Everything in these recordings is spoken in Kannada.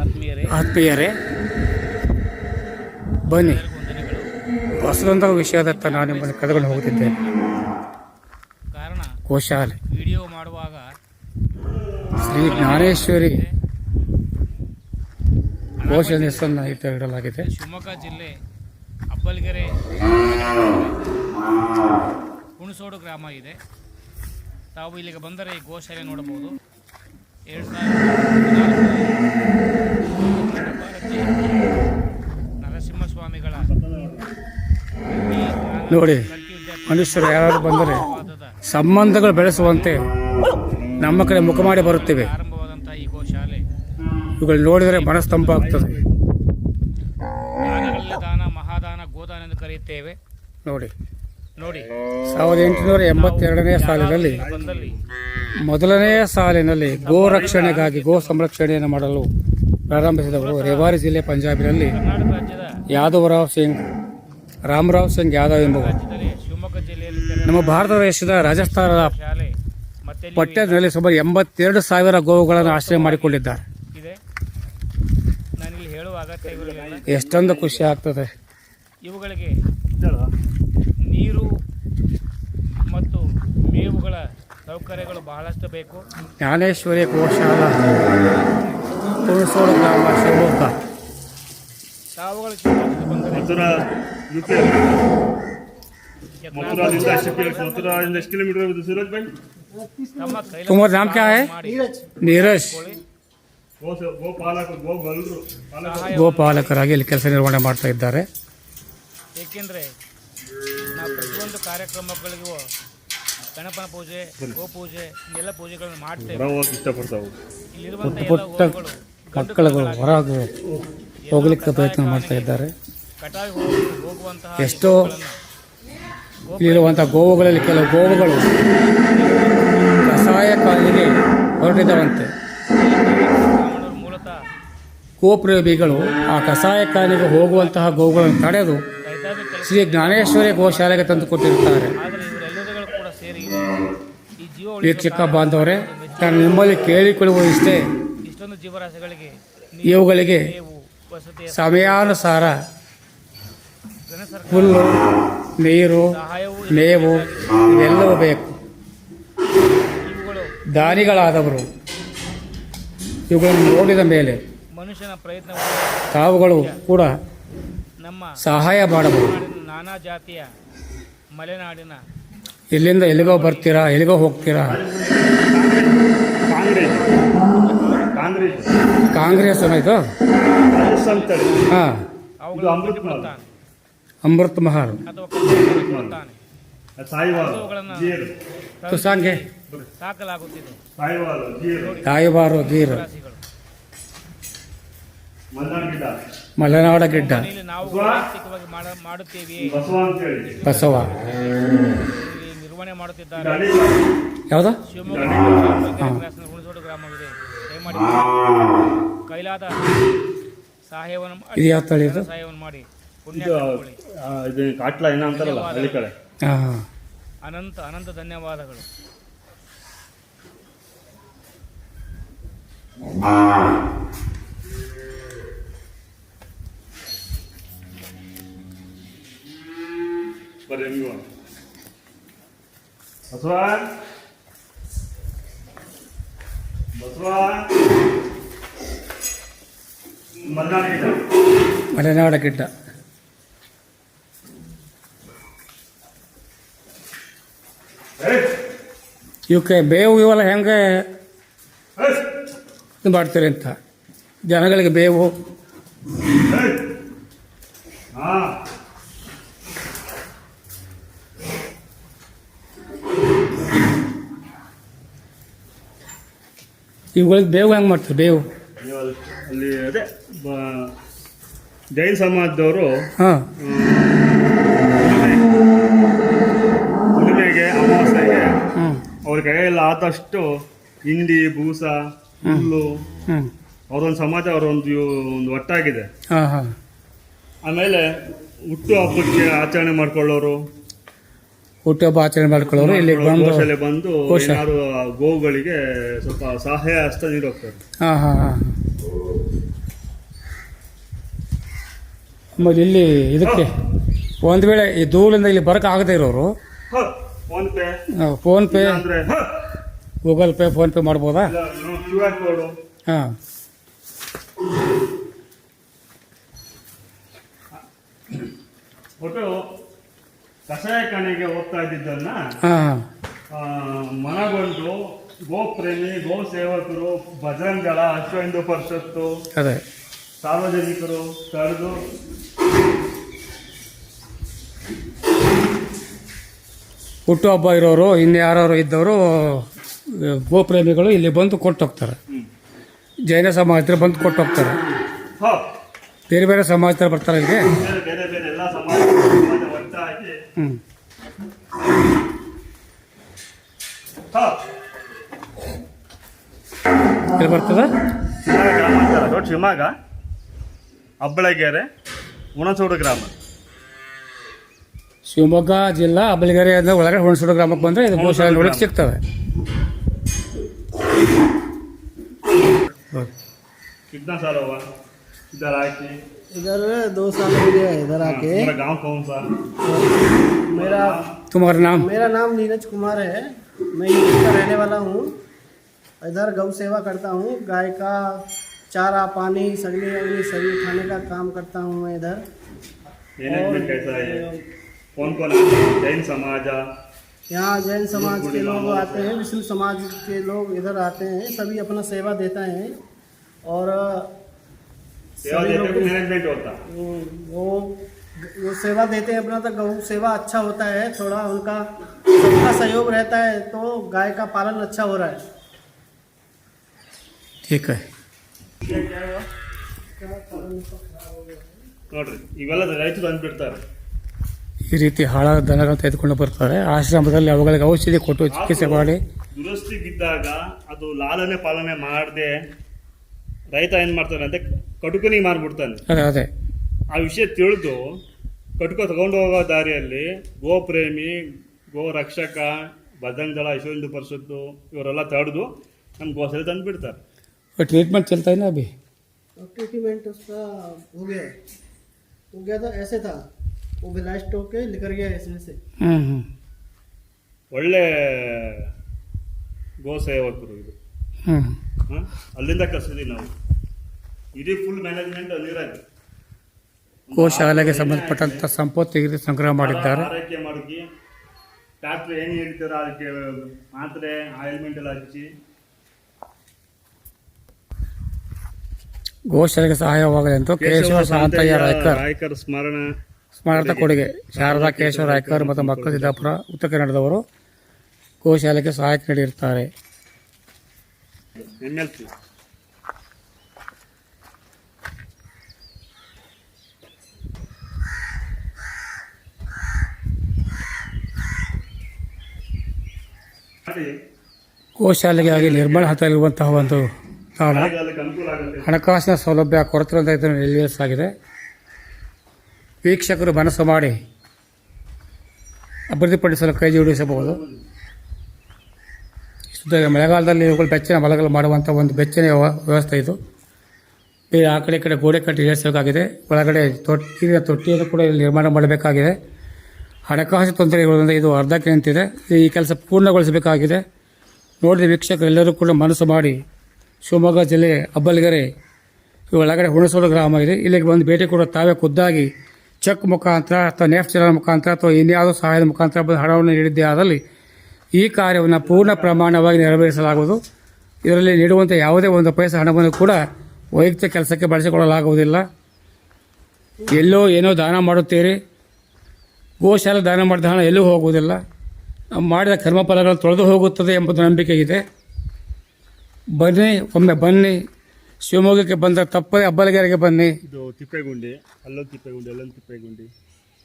ಆತ್ಮೀಯರೇ ಆತ್ಮೀಯರೇ ಬನ್ನಿ. ಹೊಸದೊಂದು ವಿಷಯದತ್ತ ನಾನು ನಿಮ್ಮನ್ನು ಕರೆದುಕೊಂಡು ಹೋಗುತ್ತಿದ್ದೇನೆ. ಕಾರಣ ಗೋಶಾಲೆ. ವಿಡಿಯೋ ಮಾಡುವಾಗ ಶ್ರೀ ಜ್ಞಾನೇಶ್ವರಿ ಗೋಶಾಲೆ ಹೆಸರನ್ನು ಇಡಲಾಗಿದೆ. ಶಿವಮೊಗ್ಗ ಜಿಲ್ಲೆ ಅಬ್ಬಲ್ಗೆರೆ ಹುಣಸೋಡು ಗ್ರಾಮ ಇದೆ. ತಾವು ಇಲ್ಲಿಗೆ ಬಂದರೆ ಈ ಗೋಶಾಲೆ ನೋಡಬಹುದು. ಎರಡು ಸಾವಿರದ ನೋಡಿ ಮನುಷ್ಯರು ಯಾರಾದರೂ ಬಂದರೆ ಸಂಬಂಧಗಳು ಬೆಳೆಸುವಂತೆ ನಮ್ಮ ಕಡೆ ಮುಖ ಮಾಡಿ ಬರುತ್ತಿವೆ. ಇವುಗಳು ನೋಡಿದರೆ ಮನಸ್ತಂಪ ಆಗ್ತದೆ. ಮಹಾದಾನ ಗೋದಾನ ಎಂದು ಕರೆಯುತ್ತೇವೆ. ನೋಡಿ ನೋಡಿ. ಸಾವಿರದ ಎಂಟುನೂರ ಎಂಬತ್ತೆರಡನೇ ಸಾಲಿನಲ್ಲಿ ಮೊದಲನೆಯ ಸಾಲಿನಲ್ಲಿ ಗೋ ರಕ್ಷಣೆಗಾಗಿ ಗೋ ಸಂರಕ್ಷಣೆಯನ್ನು ಮಾಡಲು ಪ್ರಾರಂಭಿಸಿದವರು ರೇವಾರಿ ಜಿಲ್ಲೆ ಪಂಜಾಬಿನಲ್ಲಿ ಯಾದವರಾವ್ ಸಿಂಗ್. ರಾಮರಾವ್ ಸಿಂಗ್ ಯಾದವ್ ಎಂಬ ರಾಜ್ಯದಲ್ಲಿ ಶಿವಮೊಗ್ಗ ಜಿಲ್ಲೆಯಲ್ಲಿ ನಮ್ಮ ಭಾರತ ದೇಶದ ರಾಜಸ್ಥಾನದ ಶಾಲೆ ಮತ್ತೆ ಇಲ್ಲಿ ಪಠ್ಯದಲ್ಲಿ ಸುಮಾರು ಎಂಬತ್ತೆರಡು ಸಾವಿರ ಗೋವುಗಳನ್ನು ಆಶ್ರಯ ಮಾಡಿಕೊಂಡಿದ್ದಾರೆ. ಇದೆ ನಾನಿಲ್ಲಿ ಹೇಳುವ ಅಗತ್ಯ ಎಷ್ಟೊಂದು ಖುಷಿ ಆಗ್ತದೆ. ಇವುಗಳಿಗೆ ನೀರು ಮತ್ತು ಮೇವುಗಳ ಸೌಕರ್ಯಗಳು ಬಹಳಷ್ಟು ಬೇಕು. ಜ್ಞಾನೇಶ್ವರಿ ಗೋಶಾಲಾ ಹುಣಸೋಡು ಗ್ರಾಮ ಶಿವಮೊಗ್ಗ. ತಾವುಗಳು ಶಿವಮೊಗ್ಗಕ್ಕೆ ಬಂದರೆ ಮಥುರಾ ಯು ಪಿ ಯತ್ನಾಳ ಮಥುರಾದಿಂದ ಎಷ್ಟು ಕಿಲೋ ಮಥುರಾದಿಂದ ಎಷ್ಟು ಕಿಲೋಮೀಟರ್ ಆಗುತ್ತೆ ಸೂರಜ್ ಭಾಯ್ ತಮ್ಮ ಕೈಲಾದ तुम्हारा नाम क्या है ಮಾಡಿ ನೀರಜ್ ಗೋ ಸ- ಗೋ ಪಾಲಕ ಗೋ ಬಲರು ಪಾಲಕ ಸಹಾಯ ಗೋಪಾಲಕರಾಗಿ ಇಲ್ಲಿ ಕೆಲಸ ನಿರ್ವಹಣೆ ಮಾಡ್ತಾ ಇದ್ದಾರೆ ಏಕೆಂದರೆ ನಾವು ಪ್ರತಿಯೊಂದು ಕಾರ್ಯಕ್ರಮಗಳಿಗೂ ಗಣಪನ ಪೂಜೆ ಗೋ ಪೂಜೆ ಎಲ್ಲ ಪೂಜೆಗಳನ್ನು ಮಾಡ್ತೇವೆ ಹೊರ ಹೋಗಕ್ಕೆ ಇಷ್ಟಪಡ್ತಾವು ಇಲ್ಲಿರುವಂಥ ಎಲ್ಲ ಪುಟ್ಟ ಗೋವುಗಳು ಮಕ್ಕಳುಗಳು ಹೊರಗೆ ಹೋಗ್ಲಿಕ್ಕೆ ಪ್ರಯತ್ನ ಮಾಡ್ತಾ ಇದ್ದಾರೆ ಕಟಾವಿ ಹೋಗಿ ಹೋಗುವಂತಹ ಎಷ್ಟೋ ಇಲ್ಲಿರುವಂಥ ಗೋವುಗಳಲ್ಲಿ ಕೆಲವು ಗೋವುಗಳು ಕಸಾಯ ಕಾಲಿಗೆ ಹೊರಟಿದ್ದವಂತೆ ಗೋಪ್ರಯೋಗಿಗಳು ಆ ಕಸಾಯ ಕಾಲಿಗೆ ಹೋಗುವಂತಹ ಗೋವುಗಳನ್ನು ತಡೆದು ಶ್ರೀ ಜ್ಞಾನೇಶ್ವರಿ ಗೋಶಾಲೆಗೆ ತಂದು ಕೊಟ್ಟಿರುತ್ತಾರೆ. ವೀಕ್ಷಕ ಬಾಂಧವರೇ ನಾನು ನಿಮ್ಮಲ್ಲಿ ಕೇಳಿಕೊಳ್ಳುವ ಇಷ್ಟೇ. ಇಷ್ಟೊಂದು ಜೀವರಾಶಿಗಳಿಗೆ ಇವುಗಳಿಗೆ ಸಮಯಾನುಸಾರ ಹುಲ್ಲು ನೀರು ಮೇವು ಇವೆಲ್ಲವೂ ಬೇಕು. ಇವುಗಳು ದಾನಿಗಳಾದವರು ಇವುಗಳನ್ನು ನೋಡಿದ ಮೇಲೆ ಮನುಷ್ಯನ ಪ್ರಯತ್ನ ತಾವುಗಳು ಕೂಡ ನಮ್ಮ ಸಹಾಯ ಮಾಡಬಹುದು. ನಾನಾ ಜಾತಿಯ ಮಲೆನಾಡಿನ ಇಲ್ಲಿಂದ ಎಲ್ಲಿಗೋ ಬರ್ತೀರಾ ಎಲ್ಲಿಗೋ ಹೋಗ್ತೀರಾ? ಕಾಂಗ್ರೆಸ್. ಕಾಂಗ್ರೆಸ್. ಕಾಂಗ್ರೆಸ್ ಅಂತ ಕಾಂಗ್ರೆಸ್ ಅಂತೇಳಿ ಹಾಂ. ಅಮೃತ್ ಮಹಲ್. ತುಸಾಂಗೆ. ತಾಯಿಬಾರು ಗೀರು ಮಲ್ನಾಡ್ ಗಿಡ್ಡ. ಬಸವ? ನಿರ್ವಹಣೆ ಮಾಡುತ್ತಿದ್ದಾರೆ. ಯಾವುದು? ಕೈಲಾದ ಸಹಾಯವನ್ನು ಮಾಡಿ. ಇದು ಇದು ಆ, ಕಾಟ್ಲ ಏನೋ ಅಂತಾರಲ್ಲ ಹಳ್ಳಿ ಕಡೆ ಹಾಂ. ಅನಂತ ಅನಂತ ಧನ್ಯವಾದಗಳು. ಬರ್ರಿ ನೀವು ಬಸವ ಬಸವ ಮಲ್ನಾಡ್ ಗಿಡ್ಡ ಮಲೆನಾಡ ಗಿಡ್ಡ ಇವಕ್ಕೆ ಬೇವು ಇವೆಲ್ಲ ಹೆಂಗೆ! ಇದು ಮಾಡ್ತೀರಿ ಅಂತ ಜನಗಳಿಗೆ ಬೇವು ಇವುಗಳಿಗೆ ಬೇವು ಹೆಂಗೆ ಮಾಡ್ತೀರಿ ಬೇವು ಅಲ್ಲಿ ಅದೇ ಜೈನ್ ಸಮಾಜದವರು ಹಾಂ. ಅವ್ರ ಕೈಯಲ್ಲಿ ಆದಷ್ಟು ಹಿಂಡಿ ಬೂಸ ಹುಲ್ಲು. ಅವ್ರೊಂದು ಸಮಾಜ ಅವರೊಂದು ಒಂದು ಒಟ್ಟಾಗಿದೆ. ಹಾಂ ಹಾಂ. ಆಮೇಲೆ ಹುಟ್ಟು ಹಬ್ಬಕ್ಕೆ ಆಚರಣೆ ಮಾಡ್ಕೊಳ್ಳೋರು. ಹುಟ್ಟುಹಬ್ಬ ಆಚರಣೆ ಮಾಡ್ಕೊಳ್ಳೋರು ಇಲ್ಲಿ ಬಂದು ಗೋಶಾಲೆ ಬಂದು ಗೋಶಾಲೆ. ಏನಾದ್ರು ಗೋವುಗಳಿಗೆ ಸ್ವಲ್ಪ ಸಹಾಯ ಹಸ್ತ ನೀಡೋಗ್ತಾರೆ ಹಾಂ ಹಾಂ ಹಾಂ. ಆಮೇಲೆ ಇಲ್ಲಿ ಇದಕ್ಕೆ ಒಂದು ವೇಳೆ ಈ ದೂರದಿಂದ ಇಲ್ಲಿ ಬರಕ್ ಆಗದೇ ಇರೋರು ಫೋನ್ ಪೇ ಫೋನ್ ಪೇ ಅಂದ್ರೆ ಗೂಗಲ್ ಪೇ ಫೋನ್ ಪೇ ಮಾಡ್ಬೋದಾ? ಕ್ಯೂ ಆರ್ ಕೋಡು ಹಾಂ. ಒಟ್ಟು ಕಷಾಯ ಕಣೆಗೆ ಹೋಗ್ತಾ ಇದ್ದಿದ್ದನ್ನ ಮನಗೊಂಡು ಗೋ ಪ್ರೇಮಿ ಗೋ ಸೇವಕರು ಭಜನ್ಗಳ ಅಶ್ವ ಹಿಂದೂ ಪರಿಷತ್ತು ಅದೇ. ಸಾರ್ವಜನಿಕರು ತಡೆದು ಹುಟ್ಟುಹಬ್ಬ ಇರೋರು ಇನ್ನು ಯಾರು ಇದ್ದವರು ಗೋಪ್ರೇಮಿಗಳು ಇಲ್ಲಿ ಬಂದು ಕೊಟ್ಟು ಹೋಗ್ತಾರೆ ಜೈನ ಸಮಾಜ ಬಂದು ಕೊಟ್ಟು ಹೋಗ್ತಾರೆ ಬೇರೆ ಬೇರೆ ಸಮಾಜ ಬರ್ತಾರೆ ಇಲ್ಲಿಗೆ ಎಲ್ಲ ಹ್ಞೂ ಬರ್ತದ? ಶಿವಮೊಗ್ಗ ಅಬ್ಬಳಗೆರೆ ಹುಣಸೂಡು ಗ್ರಾಮ. ಶಿವಮೊಗ್ಗ ಜಿಲ್ಲಾ ಅಬಲಗೆರೆ ಅಂದ್ರೆ ಒಳಗಡೆ ಹುಣಸೂರು ಗ್ರಾಮಕ್ಕೆ ಬಂದರೆ ಇದು ಗೋಶಾಲೆ ನೋಡಕ್ಕೆ ಸಿಗ್ತವೆ कितना साल हुआ इधर आके इधर दो साल हो गया है इधर आके हमारा गांव कौन सा मेरा तुम्हारा नाम मेरा नाम नीरज कुमार है मैं यूपी का रहने वाला हूँ इधर गौ सेवा करता हूँ गाय का चारा पानी सगली अगली सभी उठाने का काम करता हूँ मैं इधर मैनेजमेंट कैसा है कौन कौन आते हैं? जैन समाज यहाँ जैन समाज के लोग आते हैं विष्णु समाज के लोग इधर आते हैं सभी अपना सेवा देते हैं और सेवा देते मैनेजमेंट होता। वो वो सेवा देते हैं अपना तो गौ सेवा अच्छा होता है थोड़ा उनका सबका सहयोग रहता है तो गाय का पालन अच्छा हो रहा है। ठीक है। ఇవాళ రైతులు అనిపెడతారు ಈ ರೀತಿ ಹಾಳಾದ ದನಗಳನ್ನು ತೆಗೆದುಕೊಂಡು ಬರ್ತಾರೆ ಆಶ್ರಮದಲ್ಲಿ ಅವುಗಳಿಗೆ ಔಷಧಿ ಕೊಟ್ಟು ಚಿಕಿತ್ಸೆ ಮಾಡಿ ದುರಸ್ತಿ ಬಿದ್ದಾಗ ಅದು ಲಾಲನೆ ಪಾಲನೆ ಮಾಡದೆ ರೈತ ಏನ್ ಮಾಡ್ತಾನೆ ಅಂತ ಕಟುಕನಿಗೆ ಮಾರ್ಬಿಡ್ತಾನೆ ಅದೇ ಅದೇ ಆ ವಿಷಯ ತಿಳಿದು ಕಟ್ಕೊ ತಗೊಂಡು ಹೋಗೋ ದಾರಿಯಲ್ಲಿ ಗೋ ಪ್ರೇಮಿ ಗೋ ರಕ್ಷಕ ಬಜರಂಗ ದಳ ವಿಶ್ವ ಹಿಂದೂ ಪರಿಷತ್ತು ಇವರೆಲ್ಲ ತಡೆದು ನಮ್ಮ ಗೋಸಲೆ ತಂದು ಬಿಡ್ತಾರೆ ट्रीटमेंट चलता है ना अभी और ट्रीटमेंट उसका हो गया हो गया था ऐसे था वो ब्लास्ट होके निकल गया इसमें से ಹ್ಮ್ ಹ್ಮ್ ಒಳ್ಳೆ ಗೋ ಸೇವಕರು ಇದು ಹ್ಮ್ ಹ? ಅಲ್ಲಿಂದ ಕರ್ಸಿದ್ವಿ ನಾವು ಇಡೀ ಫುಲ್ ಮ್ಯಾನೇಜ್ಮೆಂಟ್ ಅಲ್ಲಿರೋದು ಗೋಶಾಲೆಗೆ ಸಂಬಂಧಪಟ್ಟಂತ ಸಂಪತ್ತು ಈ ರೀತಿ ಸಂಗ್ರಹ ಮಾಡಿದ್ದಾರೆ ಆರೈಕೆ ಮಾಡೋಕೆ ಡಾಕ್ಟ್ರ್ ಏನು ಹೇಳ್ತಾರೋ ಅದಕ್ಕೆ ಮಾತ್ರೆ ಆಯಿಲ್ಮೆಂಟ್ ಎಲ್ಲ ಹಚ್ಚಿ ಗೋಶಾಲೆಗೆ ಸಹಾಯವಾಗಲಿ ಅಂತ ಕೇಶವ ಶಾಂತಯ್ಯ ರಾಯ್ಕರ್ ರಾಯ್ಕರ್ ಸ್ಮರಣ ಸ್ಮಾರಕ ಕೊಡುಗೆ ಶಾರದಾ ಕೇಶವ ರಾಯ್ಕರ್ ಮತ್ತು ಮಕ್ಕಳ ಸಿದ್ದಾಪುರ ಉತ್ತರ ಕನ್ನಡದವರು ಗೋಶಾಲೆಗೆ ಸಹಾಯಕ ನೀಡಿರ್ತಾರೆ ಗೋಶಾಲೆಗಾಗಿ ನಿರ್ಮಾಣ ಹಂತದಲ್ಲಿರುವಂತಹ ಒಂದು ಹಣಕಾಸಿನ ಸೌಲಭ್ಯ ಕೊರತೆ ಇದನ್ನು ನಿರ್ವಹಿಸಲಾಗಿದೆ ವೀಕ್ಷಕರು ಮನಸ್ಸು ಮಾಡಿ ಅಭಿವೃದ್ಧಿಪಡಿಸಲು ಕೈ ಜೋಡಿಸಬಹುದು. ಮಳೆಗಾಲದಲ್ಲಿ ಇವುಗಳು ಬೆಚ್ಚನ ಮಲಗಲು ಮಾಡುವಂಥ ಒಂದು ಬೆಚ್ಚನೆ ವ್ಯವ- ವ್ಯವಸ್ಥೆ ಇದು. ಬೇರೆ ಆ ಕಡೆ ಈ ಕಡೆ ಗೋಡೆ ಕಟ್ಟಿ ಏರಿಸಬೇಕಾಗಿದೆ. ಒಳಗಡೆ ತೊಟ್ಟಿನ ತೊಟ್ಟಿಯನ್ನು ಕೂಡ ಇಲ್ಲಿ ನಿರ್ಮಾಣ ಮಾಡಬೇಕಾಗಿದೆ. ಹಣಕಾಸು ತೊಂದರೆಗಳಿಂದ ಇದು ಅರ್ಧಕ್ಕೆ ನಿಂತಿದೆ ಈ ಕೆಲಸ ಪೂರ್ಣಗೊಳಿಸಬೇಕಾಗಿದೆ. ನೋಡಿದ ವೀಕ್ಷಕರೆಲ್ಲರೂ ಕೂಡ ಮನಸ್ಸು ಮಾಡಿ. ಶಿವಮೊಗ್ಗ ಜಿಲ್ಲೆ ಅಬ್ಬಲ್ಗೆರೆ ಒಳಗಡೆ ಹುಣಸೂರು ಗ್ರಾಮ ಇದೆ. ಇಲ್ಲಿಗೆ ಬಂದು ಭೇಟಿ ಕೂಡ ತಾವೇ ಖುದ್ದಾಗಿ ಚೆಕ್ ಮುಖಾಂತರ ಅಥವಾ ನೆಫ್ಟ್ ಚಲನ ಮುಖಾಂತರ ಅಥವಾ ಇನ್ಯಾವುದೋ ಸಹಾಯದ ಮುಖಾಂತರ ಬಂದು ಹಣವನ್ನು ನೀಡಿದ್ದೇ ಆದಲ್ಲಿ ಈ ಕಾರ್ಯವನ್ನು ಪೂರ್ಣ ಪ್ರಮಾಣವಾಗಿ ನೆರವೇರಿಸಲಾಗುವುದು. ಇದರಲ್ಲಿ ನೀಡುವಂಥ ಯಾವುದೇ ಒಂದು ಪೈಸೆ ಹಣವನ್ನು ಕೂಡ ವೈಯಕ್ತಿಕ ಕೆಲಸಕ್ಕೆ ಬಳಸಿಕೊಳ್ಳಲಾಗುವುದಿಲ್ಲ. ಎಲ್ಲೋ ಏನೋ ದಾನ ಮಾಡುತ್ತೀರಿ. ಗೋಶಾಲೆ ದಾನ ಮಾಡಿದ ಹಣ ಎಲ್ಲೂ ಹೋಗುವುದಿಲ್ಲ. ಮಾಡಿದ ಕರ್ಮಫಲಗಳು ತೊಳೆದು ಹೋಗುತ್ತದೆ ಎಂಬುದು ನಂಬಿಕೆ ಇದೆ ಬನ್ನಿ, ಒಮ್ಮೆ ಬನ್ನಿ. ಶಿವಮೊಗ್ಗಕ್ಕೆ ಬಂದ ತಪ್ಪದೆ ಅಬ್ಬಲಗೆರೆಗೆ ಬನ್ನಿ. ಇದು ತಿಪ್ಪೆಗುಂಡಿ ಅಲ್ಲೊಂದು ತಿಪ್ಪೆಗುಂಡಿ ಅಲ್ಲೊಂದು ತಿಪ್ಪೆಗುಂಡಿ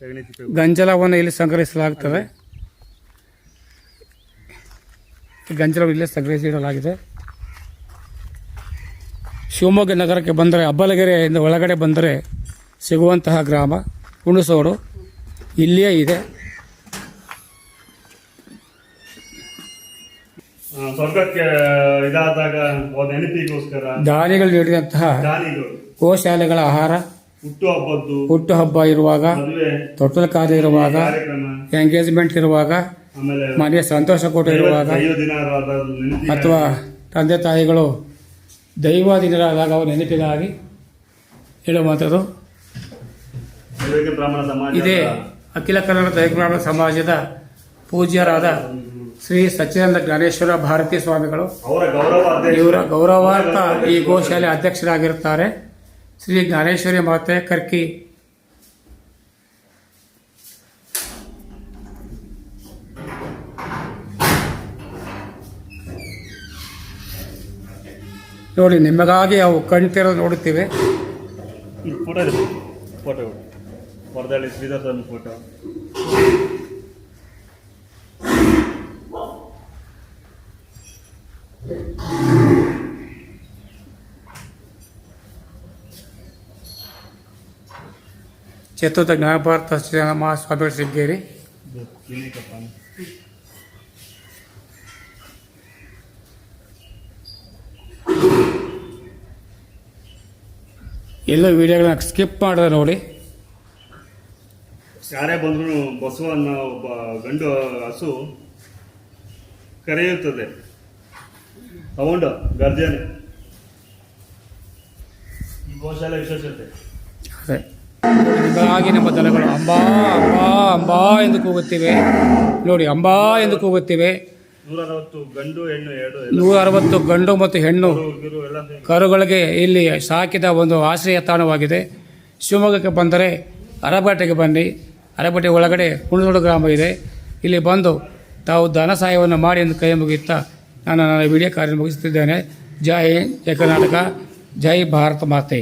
ಸಗಣಿ ತಿಪ್ಪೆಗುಂಡಿ. ಗಂಜಲವನ್ನು ಇಲ್ಲಿ ಸಂಗ್ರಹಿಸಲಾಗುತ್ತದೆ ಗಂಜಲವನ್ನು ಇಲ್ಲೇ ಸಂಗ್ರಹಿಸಿಡಲಾಗಿದೆ ಶಿವಮೊಗ್ಗ ನಗರಕ್ಕೆ ಬಂದರೆ ಅಬ್ಬಲಗೆರೆಯಿಂದ ಒಳಗಡೆ ಬಂದರೆ ಸಿಗುವಂತಹ ಗ್ರಾಮ ಹುಣಸೋಡು. ಇಲ್ಲಿಯೇ ಇದೆ. ಸ್ವರ್ಗಕ್ಕೆ ಇದಾದಾಗ ನೆನಪಿಗೋಸ್ಕರ ದಾನಿಗಳು ನೀಡಿದಂತಹ ದಾನಿಗಳು ಗೋಶಾಲೆಗಳ ಆಹಾರ ಹುಟ್ಟು ಹಬ್ಬದ್ದು ಹುಟ್ಟುಹಬ್ಬ ಇರುವಾಗ ತೊಟ್ಟದ ತೊಟ್ಟಲ ಕಾರ್ಯ ಇರುವಾಗ ಎಂಗೇಜ್ಮೆಂಟ್ ಇರುವಾಗ ಮನೆಯ ಸಂತೋಷ ಕೂಟ ಇರುವಾಗ ಅಥವಾ ತಂದೆ ತಾಯಿಗಳು ದೈವ ದಿನರಾದಾಗ ಅವರು ನೆನಪಿಗಾಗಿ ಹೇಳುವಂಥದ್ದು ಇದೇ ಅಖಿಲ ಕನ್ನಡ ದೈವ ಬ್ರಾಹ್ಮಣ ಸಮಾಜದ ಪೂಜ್ಯರಾದ ಶ್ರೀ ಸಚ್ಚಿದಾನಂದ ಜ್ಞಾನೇಶ್ವರ ಭಾರತೀ ಸ್ವಾಮಿಗಳು. ಇವರ ಗೌರವಾರ್ಥ ಈ ಗೋಶಾಲೆ ಅಧ್ಯಕ್ಷರಾಗಿರುತ್ತಾರೆ. ಶ್ರೀ ಜ್ಞಾನೇಶ್ವರಿ ಮಾತೆ ಕರ್ಕಿ. ನೋಡಿ ನಿಮಗಾಗಿ ಅವು ಕಣ್ತಿರ ನೋಡುತ್ತೇವೆ. Photo photo. ಶ್ರೀಧರ್ ಫೋಟೋ. ಚತುರ್ಥ ಜ್ಞಾನಭಾರತ ಮಹಾಸ್ವಾಮಿಗಳು ಸಿಗ್ಗೇರಿ ಎಲ್ಲ ವಿಡಿಯೋಗಳನ್ನ ಸ್ಕಿಪ್ ಮಾಡಿದ್ರೆ ನೋಡಿ. ಯಾರೇ ಬಂದ್ರು ಬಸವನ್ನ ಒಬ್ಬ ಗಂಡು ಹಸು ಕರೆಯುತ್ತದೆ. ಸೌಂಡ್ ಗರ್ಜನೆ ಗೋಶಾಲೆ ವಿಶೇಷತೆ. ಅದೇ. ನಿಮಗಾಗಿ ನಮ್ಮ ದನಗಳು ಅಂಬಾ ಅಂಬಾ ಅಂಬಾ ಎಂದು ಕೂಗುತ್ತಿವೆ. ನೋಡಿ ಅಂಬಾ ಎಂದು ಕೂಗುತ್ತಿವೆ. ನೂರ ಅರವತ್ತು ಗಂಡು ಮತ್ತು ಹೆಣ್ಣು. ಕರುಗಳಿಗೆ ಇಲ್ಲಿ ಸಾಕಿದ ಒಂದು ಆಶ್ರಯ ತಾಣವಾಗಿದೆ. ಶಿವಮೊಗ್ಗಕ್ಕೆ ಬಂದರೆ ಅರಬಾಟೆಗೆ ಬನ್ನಿ. ಅರಬಾಟೆ ಒಳಗಡೆ ಹುಣಸೋಡು ಗ್ರಾಮ ಇದೆ. ಇಲ್ಲಿ ಬಂದು ತಾವು ಧನ ಸಹಾಯವನ್ನು ಮಾಡಿ ಎಂದು ಕೈ ಮುಗಿಯುತ್ತಾ ನಾನು ನನ್ನ ವಿಡಿಯೋ ಕಾರ್ಯ ಮುಗಿಸುತ್ತಿದ್ದೇನೆ ಜೈ ಹಿಂದ್, ಜೈ ಕರ್ನಾಟಕ ಜೈ ಭಾರತ ಮಾತೆ.